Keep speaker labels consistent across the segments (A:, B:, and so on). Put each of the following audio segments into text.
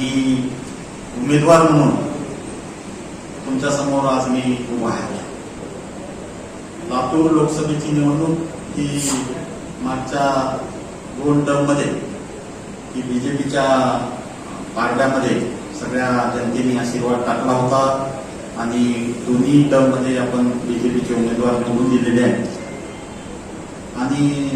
A: मी उमेदवार म्हणून तुमच्यासमोर आज मी उभा आहे. लातूर लोकसभेची निवडणूक ही मागच्या दोन टर्ममध्ये ही बीजेपीच्या पारड्यामध्ये सगळ्या जनतेने आशीर्वाद टाकला होता आणि दोन्ही टर्ममध्ये आपण बीजेपीचे उमेदवार निवडून दिलेले आहेत. आणि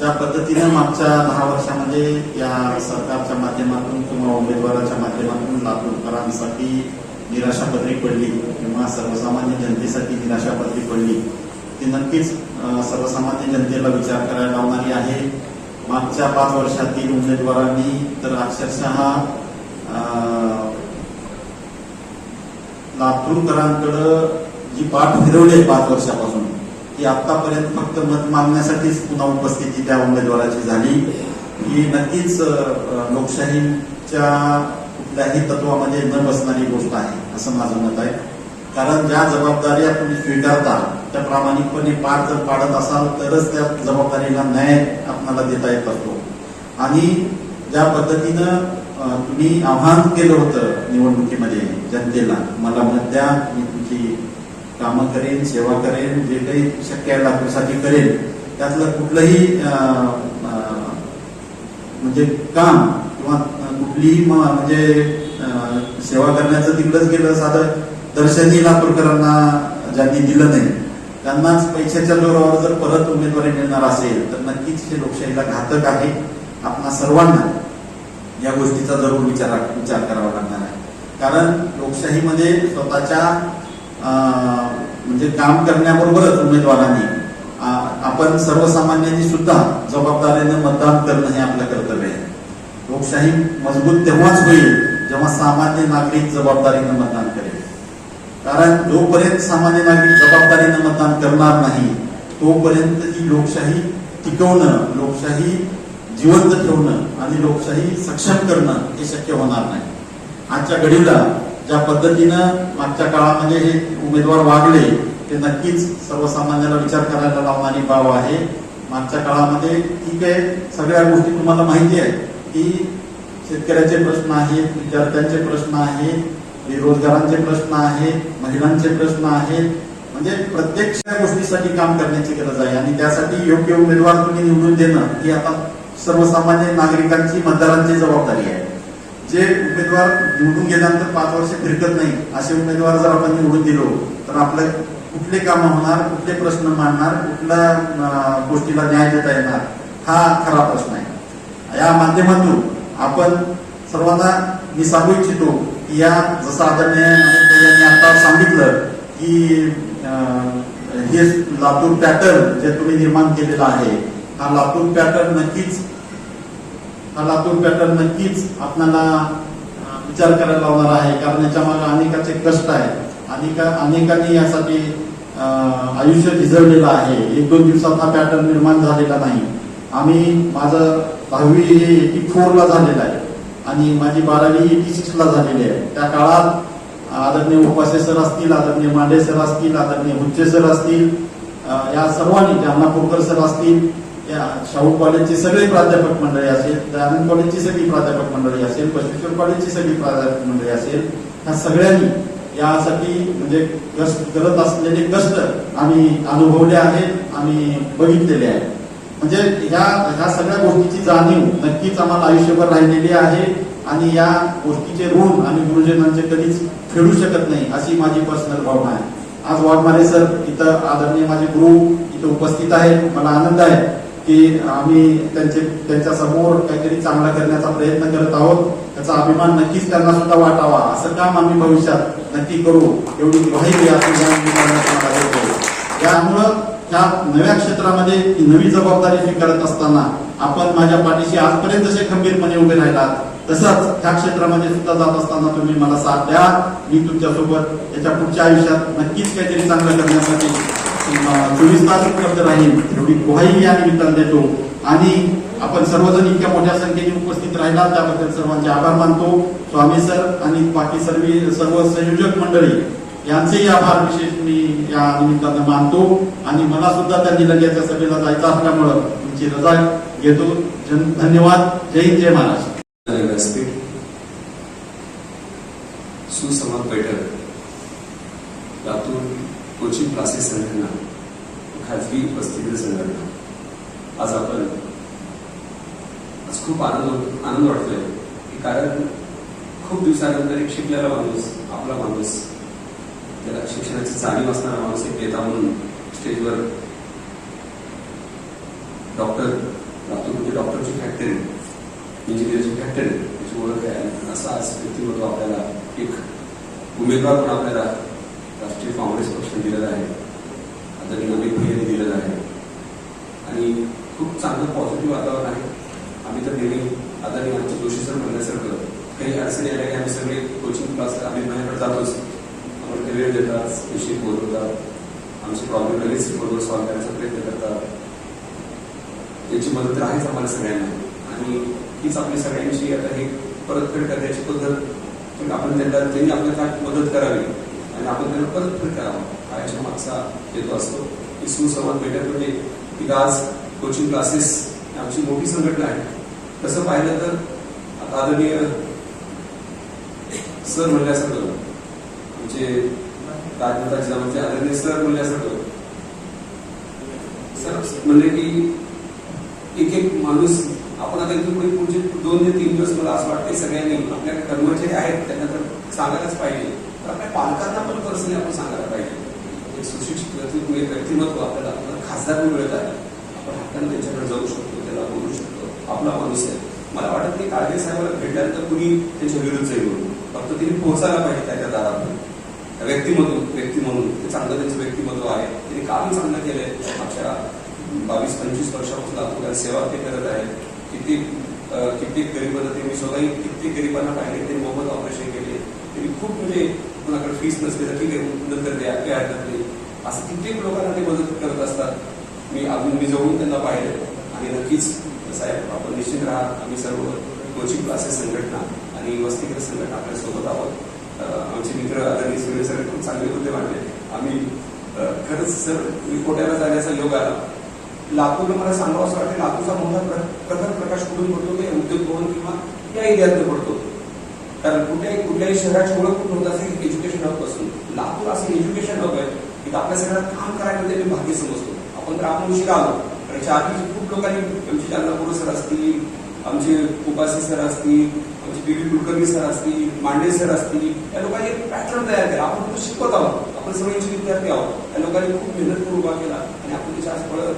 A: ज्या पद्धतीनं मागच्या दहा वर्षामध्ये या सरकारच्या माध्यमातून किंवा उमेदवाराच्या माध्यमातून लातूरकरांसाठी निराशापत्री पडली किंवा सर्वसामान्य जनतेसाठी निराशापत्री पडली ती नक्कीच सर्वसामान्य जनतेला विचार करायला लावणारी आहे. मागच्या पाच वर्षातील उमेदवारांनी तर अक्षरशः लातूरकरांकडं जी पाठ फिरवली आहे पाच वर्षापासून ती आतापर्यंत फक्त मत मागण्यासाठीच पुन्हा उपस्थिती त्या उमेदवाराची झाली. ही नक्कीच लोकशाहीच्या कुठल्याही तत्वामध्ये न बसणारी गोष्ट आहे असं माझं मत आहे. कारण ज्या जबाबदाऱ्या तुम्ही स्वीकारता त्या प्रामाणिकपणे पार जर पाडत असाल तरच त्या जबाबदारीला न्याय आपणाला देता येत असतो. आणि ज्या पद्धतीनं तुम्ही आव्हान केलं होतं निवडणुकीमध्ये जनतेला मला मत द्या मी तुमची कामं करेन सेवा करेन जे काही शक्य आहे लातूरसाठी करेन. त्यातलं कुठलंही अं, म्हणजे काम किंवा कुठलीही म्हणजे सेवा करण्याचं तिकडंच गेलं साधं दर्शनी लातूरकरांना ज्यांनी दिलं नाही. त्यांनाच पैशाच्या जोरावर जर परत उमेदवारी मिळणार असेल तर नक्कीच हे लोकशाहीला घातक आहे आपणा सर्वांना या गोष्टीचा जरूर विचार विचार करावा लागणार आहे. कारण लोकशाहीमध्ये स्वतःच्या म्हणजे काम करण्याबरोबरच उमेदवारांनी आपण सर्वसामान्यांनी सुद्धा जबाबदारीनं मतदान करणं हे आपलं कर्तव्य आहे. लोकशाही मजबूत तेव्हाच होईल जेव्हा सामान्य नागरिक जबाबदारीनं मतदान करेल. कारण जोपर्यंत सामान्य नागरिक जबाबदारीनं मतदान करणार नाही तोपर्यंत ही लोकशाही टिकवणं लोकशाही जिवंत ठेवणं आणि लोकशाही सक्षम करणं हे शक्य होणार नाही. आजच्या घडीला ज्या पद्धतीनं मागच्या काळामध्ये हे उमेदवार वागले ते नक्कीच सर्वसामान्याला विचार करायला लावणारी बाब आहे. मागच्या काळामध्ये ठीक आहे सगळ्या गोष्टी तुम्हाला माहिती आहे की शेतकऱ्याचे प्रश्न आहेत विद्यार्थ्यांचे प्रश्न आहेत बेरोजगारांचे प्रश्न आहेत महिलांचे प्रश्न आहेत. म्हणजे प्रत्येक गोष्टीसाठी काम करण्याची गरज आहे. आणि त्यासाठी योग्य उमेदवार तुम्ही निवडून देणं ही आता सर्वसामान्य नागरिकांची मतदारांची जबाबदारी आहे. जे उमेदवार निवडून गेल्यानंतर पाच वर्ष फिरकत नाही असे उमेदवार जर आपण निवडून दिलो तर आपले कुठले कामं होणार कुठले प्रश्न मांडणार कुठल्या गोष्टीला न्याय देता येणार हा खरा प्रश्न आहे. या माध्यमातून आपण सर्वांना मी सांगू इच्छितो की या जसं आदरणीय यांनी आता सांगितलं की अं, हे लातूर पॅटर्न जे तुम्ही निर्माण केलेलं आहे हा लातूर पॅटर्न नक्कीच हा लातूर पॅटर्न नक्कीच आपल्याला विचार करायला लावणार आहे. कारण याच्या मागे अनेकाचे कष्ट आहेत. अनेका अनेकांनी यासाठी आयुष्य झिजवलेलं आहे. एक दोन दिवसात हा पॅटर्न निर्माण झालेला नाही. आम्ही माझं दहावी हे एटी फोरला झालेलं आहे. आणि माझी बारावी एटी सिक्सला झालेली आहे. त्या काळात आदरणीय उपासे सर असतील आदरणीय मांडे सर असतील आदरणीय हुच्चे सर असतील या सर्वांनी जामनापूरकर सर असतील या शाहू कॉलेजचे सगळे प्राध्यापक मंडळी असेल दयानंद कॉलेजची सगळी प्राध्यापक मंडळी असेल बसवेश्वर कॉलेजची सगळी प्राध्यापक मंडळी असेल ह्या सगळ्यांनी यासाठी म्हणजे कष्ट करत असलेले कष्ट आम्ही अनुभवले आहेत आम्ही बघितलेले आहेत. म्हणजे ह्या ह्या सगळ्या गोष्टीची जाणीव नक्कीच आम्हाला आयुष्यभर राहिलेली आहे आणि या गोष्टीचे ऋण आणि गुरुजनांचे कधीच फेडू शकत नाही अशी माझी पर्सनल भावना आहे. आज वाघमारे सर इथं आदरणीय माझे गुरु इथं उपस्थित आहेत मला आनंद आहे. की आम्ही त्यांचे त्यांच्यासमोर काहीतरी चांगला करण्याचा प्रयत्न करत आहोत. त्याचा अभिमान नक्कीच त्यांना सुद्धा वाटावा. असं काम आम्ही भविष्यात नक्की करू. एवढी ग्वाही या त्यामुळं त्या नव्या क्षेत्रामध्ये नवी जबाबदारी स्वीकारत असताना आपण माझ्या पाठीशी आजपर्यंत जसे खंबीरपणे उभे राहिलात. तसंच त्या क्षेत्रामध्ये सुद्धा जात असताना तुम्ही मला साथ द्या. मी तुमच्यासोबत याच्या पुढच्या आयुष्यात नक्कीच काहीतरी चांगलं करण्यासाठी चोवीस तास उपलब्ध राहील एवढी ग्वाही या निमित्तानं देतो. आणि आपण सर्वजण इतक्या मोठ्या संख्येने उपस्थित राहिला त्याबद्दल सर्वांचे आभार मानतो. स्वामी सर आणि बाकी सर्व सर्व संयोजक मंडळी यांचेही आभार विशेष मी या निमित्तानं मानतो. आणि मला सुद्धा त्या निलंग्याच्या सभेला जायचं असल्यामुळं तुमची रजा घेतो. जन- धन्यवाद. जय हिंद जय महाराष्ट्र.
B: व्यासपीठ सुसंवाद बैठक. लातूर कोचिंग क्लासेस संघटना खाजगी वसतिगृह संघटना आज आपण आज खूप आनंद आनंद वाटतोय की कारण खूप दिवसानंतर एक शिकलेला माणूस आपला माणूस त्याला शिक्षणाची जाणीव असणारा माणूस एक नेता म्हणून स्टेजवर डॉक्टर लातूर म्हणजे डॉक्टरची फॅक्टरी इंजिनिअरची फॅक्टरी त्याची ओळख आहे. असं आज व्यक्तिमत्व आपल्याला एक उमेदवार पण आपल्याला राष्ट्रीय काँग्रेस पक्ष आहे. आता अमित भैयाने दिलेलं आहे. आणि खूप चांगलं पॉझिटिव्ह वातावरण आहे. आम्ही तर नेहमी आता आमचं जोशी सर म्हणण्यासारखं काही अडचणी आल्या की आम्ही सगळे कोचिंग क्लास आम्ही भैयाकडे जातोच. आम्हाला ते वेळ देतात विषय बोलवतात. आमचे प्रॉब्लेम लगेच बरोबर सॉल्व्ह करण्याचा प्रयत्न करतात. याची मदत तर आहेच आम्हाला सगळ्यांना. आणि हीच आपली सगळ्यांची आता हे परतफेड करण्याची पद्धत पण आपण त्यांना त्यांनी आपल्याला काय मदत करावी. आणि आपण त्यांना परतफेड करावं. हा मागचा येतो असतो. ही सुसंवाद भेटत म्हणजे की आज कोचिंग क्लासेस आमची मोठी संघटना आहे. तसं पाहिलं तर आता आदरणीय सर म्हणल्यासारखं आमचे राजमाता जिजामाचे आदरणीय सर म्हणल्यासारखं सर म्हणले की एक एक माणूस आपण आता इथून पुढे पुढचे दोन ते तीन दिवस मला असं वाटतंय सगळ्यांनी आपल्या कर्मचारी आहेत त्यांना तर सांगायलाच पाहिजे तर आपल्या पालकांना पण पर्सनली आपण सांगायला पाहिजे एक सुशिक्षित व्यक्तित्व एक व्यक्तिमत्व आपल्याला आपल्याला खासदार पण मिळत आहे. आपण हक्काने त्यांच्याकडे जाऊ शकतो त्याला बोलू शकतो. आपला माणूस आहे. मला वाटत नाही काळगे साहेबाला भेटल्यानंतर कुणी त्यांच्या विरुद्ध जाईल फक्त तिने पोहोचायला पाहिजे त्याच्या दारात व्यक्तिमत्व व्यक्ती म्हणून ते चांगलं त्यांचं व्यक्तिमत्व आहे. त्यांनी काम चांगलं केलंय. मागच्या बावीस पंचवीस वर्षापासून आपल्याला सेवा ते करत आहे. किती कित्येक गरीबांना ते मी स्वतःही कित्येक गरिबांना पाहिले ते मोफत ऑपरेशन केले. त्यांनी खूप म्हणजे कोणाकडे फीस नसते तर ठीक आहे नंतर द्या काय हरकत असं कित्येक लोकांना ते मदत करत असतात. मी अजून मी जवळून त्यांना पाहिलं. आणि नक्कीच साहेब आपण निश्चित राहा. आम्ही सर्व कोचिंग क्लासेस संघटना आणि वस्तीकर संघटना आपल्यासोबत आहोत. आमचे मित्र आदरणीय सूर्य सर खूप चांगले होते मानले आम्ही खरंच सर मी कोट्याला जाण्याचा योग आला. लातूरला मला सांगावं असं वाटतं लातूरचा मोठा प्रथम प्रखर प्रकाश कुठून पडतो? ते उद्योग भवन किंवा या एरियातून पडतो. कारण कुठल्याही कुठल्याही शहराची ओळख कुठून होत असेल एज्युकेशन हबपासून. लातूर असं एज्युकेशन हब आहे. की आपल्या सगळ्यात काम करायला ते मी भाग्य समजतो. आपण तर आपण उशीर आलो. पण याच्या आधी खूप लोकांनी आमचे जालनापूर सर असतील आमचे उपासी सर असतील आमचे बी कुलकर्णी सर असतील मांडे सर असतील या लोकांनी एक पॅटर्न तयार केला. आपण फक्त शिकवत आहोत. आपण सगळ्यांचे विद्यार्थी आहोत. या लोकांनी खूप मेहनत करून उभा केला. आणि आपण त्याच्या आज फळं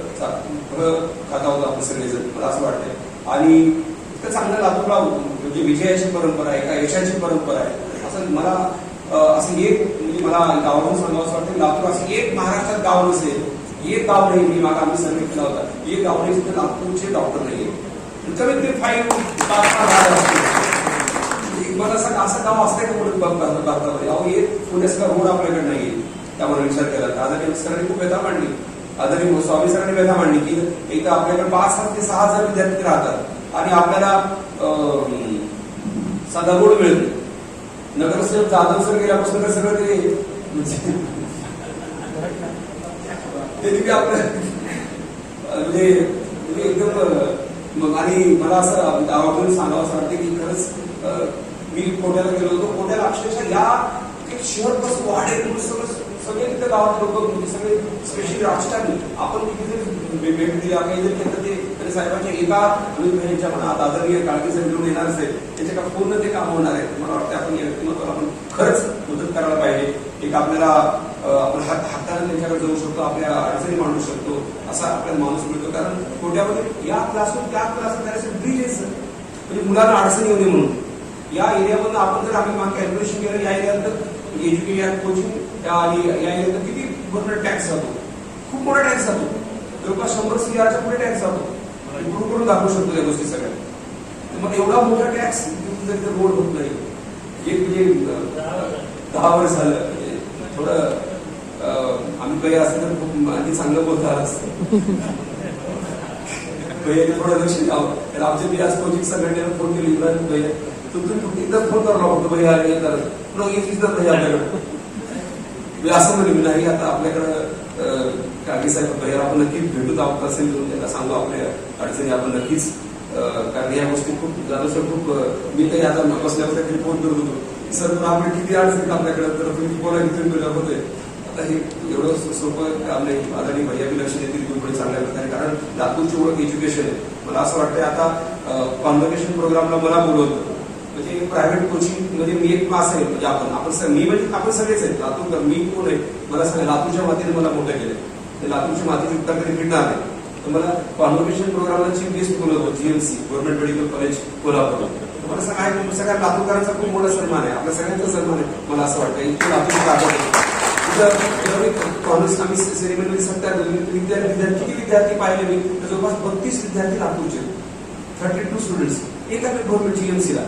B: फळं खाता होतो आपण सगळेजण. मला असं वाटतंय. आणि इतकं चांगलं लातूरला म्हणजे विजयाची परंपरा आहे का यशाची परंपरा आहे? असं मला असं एक म्हणजे मला गावावरून सांगावं असं वाटतं एक महाराष्ट्रात गाव एक नाही सर्वे केला होता. एक गाव नाही जिथे लातूरचे डॉक्टर नाहीये. कमीत कमी फाईव्ह मला असं असं गाव असतंय का म्हणून भारतामध्ये अहो एक रोड आपल्याकडे नाहीये. त्यामुळे विचार केला आदरणीय सरांनी खूप व्यथा मांडली. आदरणीय स्वामी सरांनी व्यथा मांडली की एकदा आपल्याकडे पाच हज़ार ते सहा हज़ार विद्यार्थी राहतात. आणि अं, साधा रोड मिळत नाही. नगरसेवक जाधव सर गेल्यापासून तर सगळं ते म्हणजे आपलं म्हणजे, म्हणजे एकदम मग आणि मला असं म्हणजे गावातून सांगावं असं वाटतं की खरंच मी कोट्याला गेलो होतो. कोट्याला अक्षरशः या एक शहर बस वाढेल सगळं सगळे तिथे गावात लोक म्हणजे सगळे स्पेशली राजकारणी. आपण तिथे भेट दिली. काही जर ते तरी साहेबांच्या एका अमित भाईंच्या मनात आदरणीय काळजी जर घेऊन येणार असेल त्याचे का पूर्ण ते काम होणार आहे. मला वाटतं आपण या व्यक्तिमत्वाला आपण खरंच मदत करायला पाहिजे. एक आपल्याला आपण हात हाताने त्यांच्याकडे जाऊ शकतो आपल्या अडचणी मांडू शकतो असा आपल्याला माणूस मिळतो. कारण कोट्यामध्ये या क्लासरूम त्या क्लास त्याचे ब्रिज आहे म्हणजे मुलांना अडचणी येऊ नये म्हणून. या एरियामधून आपण जर आम्ही मागे कॅल्क्युलेशन केलं या एरियानंतर एज्युकेशन कोचिंग आणि या एरियानंतर किती भरपूर टॅक्स जातो. खूप मोठा टॅक्स जातो. जवळपास शंभर सीआरच्या पुढे टॅक्स जातो. इम्प्रूव्ह करून दाखवू शकतो या गोष्टी सगळ्या. मग एवढा मोठा टॅक्स जर रोड होत नाही एक म्हणजे दहा वर्ष झालं. म्हणजे थोडं आम्ही काही असं तर खूप आणखी चांगलं बोलता आलं असतं. भैयाने थोडं लक्ष द्यावं. तर आमच्या मी आज कोचिंग संघटनेला फोन केली इम्रान भैया तुम्ही फक्त एकदाच फोन करावा फक्त भैया आले तर पुन्हा येतीच भैया आपल्याकडे मी असं म्हणले मी नाही आता आपल्याकडं कागी साहेब भैया आपण नक्कीच भेटूत आपण असेल म्हणून त्यांना सांगू आपल्या अडचणी आपण नक्कीच कारण या गोष्टी खूप झालं खूप मी काही आता बसल्यावर काही फोन करत होतो. सर पण आपण किती अडचणी आपल्याकडे? तर तुम्ही बोला किती तुला होते आता हे एवढं सोपं काम नाही. आदरणीय भैया बी लक्ष देतील तुम्ही पुढे चांगल्या प्रकारे कारण लातूरची ओळख एज्युकेशन आहे. मला असं वाटतंय आता कॉन्व्होकेशन प्रोग्रामला मला बोलवतं म्हणजे प्रायव्हेट कोचिंगमध्ये मी एक क्लास आहे म्हणजे आपण आपण मी म्हणजे आपण सगळेच आहेत. लातूरकर मी कोण आहे? मला सगळं लातूरच्या मातीने मला मोठं केलं ते लातूरच्या मातीची उत्तर कधी फिरणार आहे. तर मला कॉन्व्होकेशन प्रोग्रामला चीफ गेस्ट बोलवतो GMC government medical college Kolhapur. मला सगळ्या सगळ्या लातूरकरांचा खूप मोठा सन्मान आहे. आपल्या सगळ्यांचा सन्मान आहे. मला असं वाटतं इतकं लातूर ताकद आम्ही विद्यार्थी विद्यार्थी किती विद्यार्थी पाहिले मी? जवळपास बत्तीस विद्यार्थी लातूरचे थर्टी टू स्टुडंट्स एक आहे गव्हर्नमेंट जीएमसीला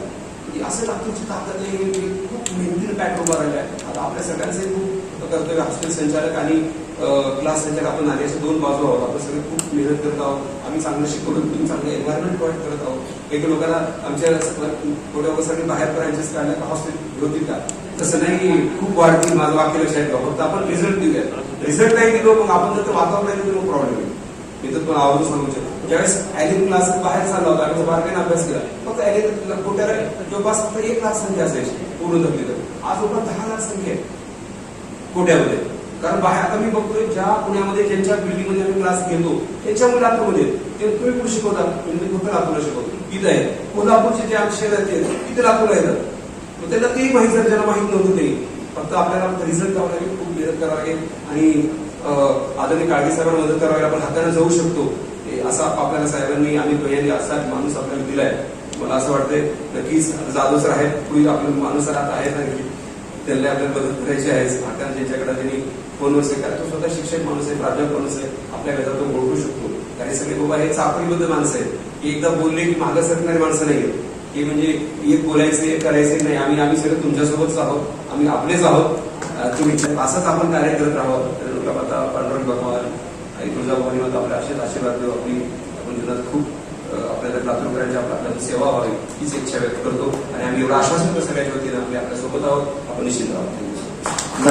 B: असं लातूरची ताकद आहे खूप मेहनतीनं पॅक उभा आहे आता आपल्या सगळ्यांचे खूप कर्तव्य हॉस्टेल संचालक आणि क्लास संचालक आपण आले असे दोन बाजू आहोत. आपण सगळे खूप मेहनत करत आहोत. आम्ही चांगलं शिकवलं तुम्ही चांगलं एन्व्हायरमेंट प्रोव्हाइड करत आहोत. काही लोकांना आमच्या थोड्या वर्षांनी बाहेर ब्रांचेस काढल्या का हॉस्टेल होतील का? तसं नाही खूप वाढतील माझं वाक्य लक्षात ठेवा. फक्त आपण रिझल्ट देऊया रिझल्ट नाही दिलो मग आपण जर ते वातावरण नाही दिलं मग प्रॉब्लेम येईल मी तर तुम्हाला आवडून सांगू शकतो. ज्यावेळेस ऍलिन क्लास बाहेर चालला होता आम्ही बारकाईने अभ्यास केला फक्त ऍलिन कोट्याला जवळपास फक्त एक लाख संख्या असायची पूर्ण धरली तर आज जवळपास दहा लाख संख्या आहे. कोट्यामध्ये. कारण बाहेर आता मी बघतोय ज्या पुण्यामध्ये ज्यांच्या बिल्डिंगमध्ये आम्ही क्लास घेतो त्यांच्या मुलं लातूरमध्ये ते तुम्ही कुठे शिकवता? म्हणजे फक्त लातूरला शिकवतो. इथं आहे. कोल्हापूरचे जे आमचे शेजारचे आहेत तिथे लातूरला येतात. मग त्यांना तेही माहीत झालं ज्यांना माहीत नव्हतं ते. फक्त आपल्याला रिझल्ट द्यावा लागेल खूप मेहनत करावी लागेल. आणि आदरणीय काळजी साहेबांना मदत करावी आपण हाताने जाऊ शकतो. असा आपल्याला साहेबांनी आणि भैयांनी असा माणूस आपल्याला दिलाय. मला असं वाटतंय नक्कीच जाधव सर आहेत पुढील आपले माणूस राहत आहेत त्यांना आपल्याला मदत करायची आहे. हाताने ज्यांच्याकडे त्यांनी फोनवर से कारण तो स्वतः शिक्षक माणूस आहे प्राध्यापक माणूस आहे. आपल्या गटात तो ओळखू शकतो. कारण सगळे बाबा हे चाकरीबद्ध माणसं आहेत. की एकदा बोलले की मागं सरकणारी माणसं नाही आहेत की म्हणजे एक बोलायचं करायचं नाही. आम्ही आम्ही सगळे तुमच्यासोबतच आहोत. आम्ही आपलेच आहोत. तुम्ही असंच आपण कार्य करत राहावं. तर लोक आता पांडुरंग भगवान आई तुळजाभवानी माता आपल्या असेच आशीर्वाद देऊ. आपली आपण जीवनात खूप आपल्याला लातूरकरांची करायची आपल्याला सेवा व्हावी हीच इच्छा व्यक्त करतो. आणि आम्ही एवढं आश्वासन सगळ्याच्या वतीनं. आम्ही आपल्यासोबत आहोत. आपण निश्चित आहोत